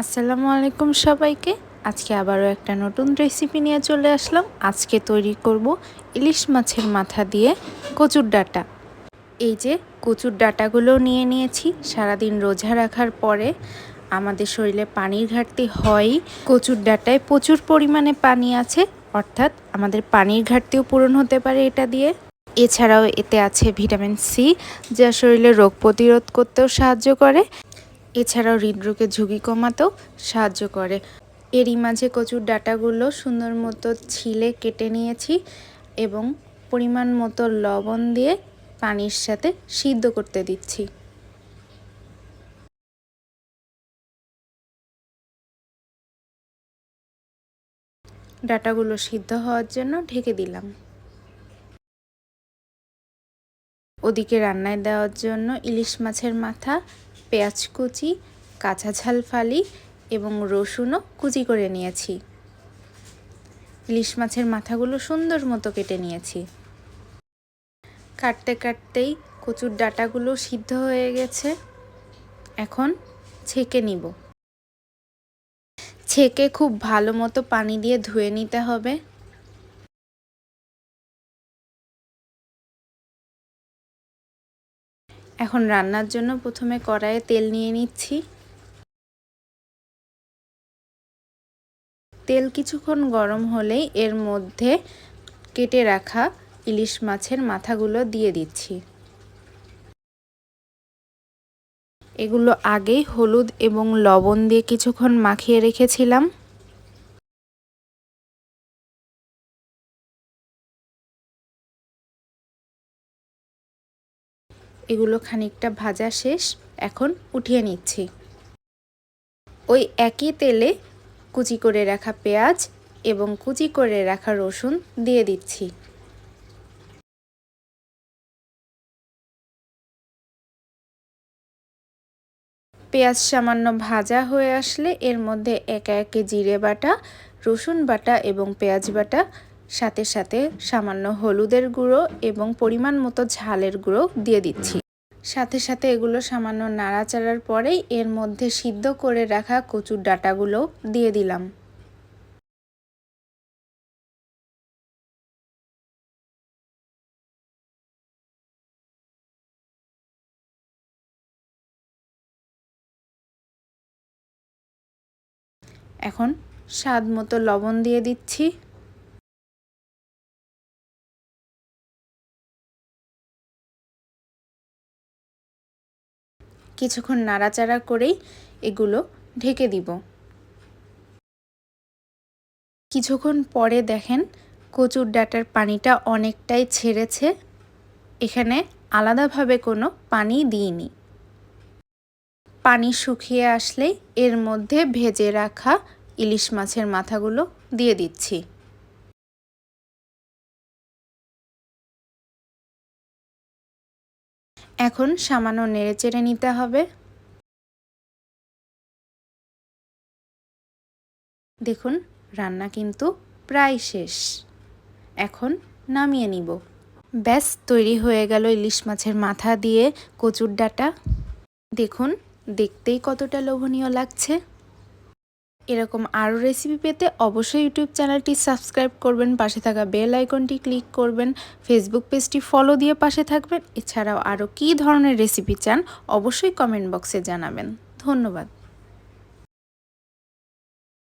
আসসালামু আলাইকুম সবাইকে। আজকে আবারও একটা নতুন রেসিপি নিয়ে চলে আসলাম। আজকে তৈরি করব ইলিশ মাছের মাথা দিয়ে কচুর ডাটা। এই যে কচুর ডাটাগুলো নিয়ে নিয়েছি। সারাদিন রোজা রাখার পরে আমাদের শরীরে পানির ঘাটতি হয় কচুর ডাটায় প্রচুর পরিমাণে পানি আছে। অর্থাৎ আমাদের পানির ঘাটতিও পূরণ হতে পারে এটা দিয়ে। এছাড়াও এতে আছে ভিটামিন সি, যা শরীরে রোগ প্রতিরোধ করতেও সাহায্য করে। এছাড়াও হৃদরোগের ঝুঁকি কমাতেও সাহায্য করে। এরই মাঝে কচুর ডাটাগুলো সুন্দর মতো ছিলে কেটে নিয়েছি এবং পরিমাণ মতো লবণ দিয়ে পানির সাথে সিদ্ধ করতে দিচ্ছি। ডাটাগুলো সিদ্ধ হওয়ার জন্য ঢেকে দিলাম। ওদিকে রান্নায় দেওয়ার জন্য ইলিশ মাছের মাথা পেঁয়াজ কুচি, কাঁচা ঝাল ফালি এবং রসুনও কুচি করে নিয়েছি। ইলিশ মাছের মাথাগুলো সুন্দর মতো কেটে নিয়েছি। কাটতে কাটতেই কচুর ডাটাগুলো সিদ্ধ হয়ে গেছে। এখন ছেঁকে নিব। ছেঁকে খুব ভালো মতো পানি দিয়ে ধুয়ে নিতে হবে। এখন রান্নার জন্য প্রথমে কড়াইয়ে তেল নিয়ে নিচ্ছি। তেল কিছুক্ষণ গরম হলেই এর মধ্যে কেটে রাখা ইলিশ মাছের মাথাগুলো দিয়ে দিচ্ছি। এগুলো আগেই হলুদ এবং লবণ দিয়ে কিছুক্ষণ মাখিয়ে রেখেছিলাম। এগুলো খানিকটা ভাজা শেষ, এখন উঠিয়ে নিচ্ছি। ওই একই তেলে কুচি করে রাখা পেঁয়াজ এবং কুচি করে রাখা রসুন দিয়ে দিচ্ছি। পেঁয়াজ সামান্য ভাজা হয়ে আসলে এর মধ্যে একে একে জিরে বাটা, রসুন বাটা এবং পেঁয়াজ বাটা সাথে সাথে সামান্য হলুদের গুঁড়ো এবং পরিমাণ মতো ঝালের গুঁড়ো দিয়ে দিচ্ছি। সাথে সাথে এগুলো সামান্য নাড়াচাড়ার পরেই এর মধ্যে সিদ্ধ করে রাখা কচুর ডাটাগুলো দিয়ে দিলাম। এখন স্বাদ মতো লবণ দিয়ে দিচ্ছি। কিছুক্ষণ নাড়াচাড়া করেই এগুলো ঢেকে দিব। কিছুক্ষণ পরে দেখেন কচুর ডাটার পানিটা অনেকটাই ছেড়েছে। এখানে আলাদাভাবে কোনো পানি দিইনি। পানি শুকিয়ে আসলে এর মধ্যে ভেজে রাখা ইলিশ মাছের মাথাগুলো দিয়ে দিচ্ছি। এখন সামান্য নেড়েচেড়ে নিতে হবে। দেখুন, রান্না কিন্তু প্রায় শেষ। এখন নামিয়ে নিব। ব্যাস, তৈরি হয়ে গেল ইলিশ মাছের মাথা দিয়ে কচুর ডাটা। দেখুন, দেখতেই কতটা লোভনীয় লাগছে। এরকম আরও রেসিপি পেতে অবশ্যই ইউটিউব চ্যানেলটি সাবস্ক্রাইব করবেন, পাশে থাকা বেল আইকনটি ক্লিক করবেন ফেসবুক পেজটি ফলো দিয়ে পাশে থাকবেন। এছাড়াও আরও কী ধরনের রেসিপি চান অবশ্যই কমেন্ট বক্সে জানাবেন। ধন্যবাদ।